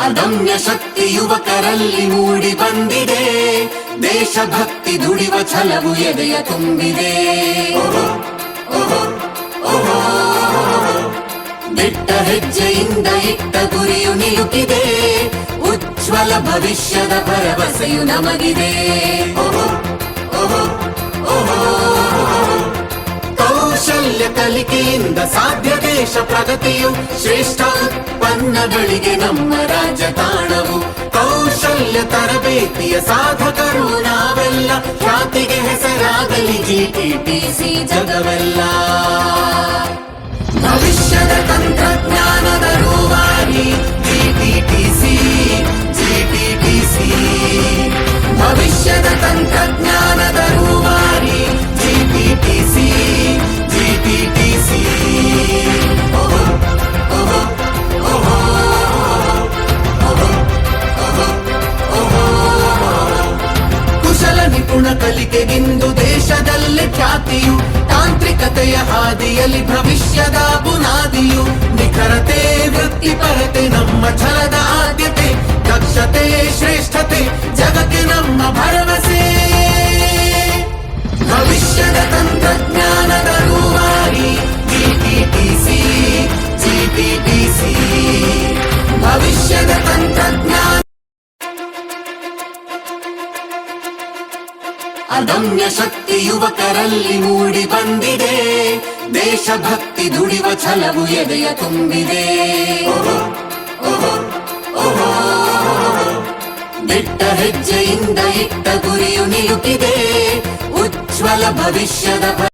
ಅದಮ್ಯ ಶಕ್ತಿ ಯುವಕರಲ್ಲಿ ಮೂಡಿ ಬಂದಿದೆ. ದೇಶಭಕ್ತಿ ದುಡಿವ ಛಲವು ಎದೆಯ ತುಂಬಿದೆ. ದಿಟ್ಟ ಹೆಜ್ಜೆಯಿಂದ ಇಟ್ಟ ಗುರಿಯು ನಿಲುಕಿದೆ. ಉಜ್ವಲ ಭವಿಷ್ಯದ ಭರವಸೆಯು ನಮಗಿದೆ. ಕೌಶಲ್ಯ ಕಲಿಕೆಯಿಂದ ಸಾಧ್ಯ ದೇಶ ಪ್ರಗತಿಯು ಶ್ರೇಷ್ಠ ಉತ್ಪನ್ನಗಳಿಗೆ ನಮ್ಮ ರಾಜ್ಯ ತಾಣವು ಕೌಶಲ್ಯ ತರಬೇತಿಯ ಸಾಧಕರು ನಾವೆಲ್ಲ. ಖ್ಯಾತಿಗೆ ಹೆಸರಾಗಲಿ ಸಿ ಜಗವೆಲ್ಲ. ಕಲಿಕೆಗಿಂದು ದೇಶದಲ್ಲಿ ಖ್ಯಾತಿಯು ತಾಂತ್ರಿಕತೆಯ ಹಾದಿಯಲ್ಲಿ ಭವಿಷ್ಯದ ಬುನಾದಿಯು ನಿಖರತೆ ವೃತ್ತಿಪರತೆ ನಮ್ಮ ಅದಮ್ಯ ಶಕ್ತಿ ಯುವಕರಲ್ಲಿ ಮೂಡಿ ಬಂದಿದೆ. ದೇಶಭಕ್ತಿ ದುಡಿವ ಛಲವು ಎದೆಯ ತುಂಬಿದೆ. ದಿಟ್ಟ ಹೆಜ್ಜೆಯಿಂದ ಇಟ್ಟ ಗುರಿಯು ನಿಲುಕಿದೆ ಉಜ್ವಲ ಭವಿಷ್ಯದ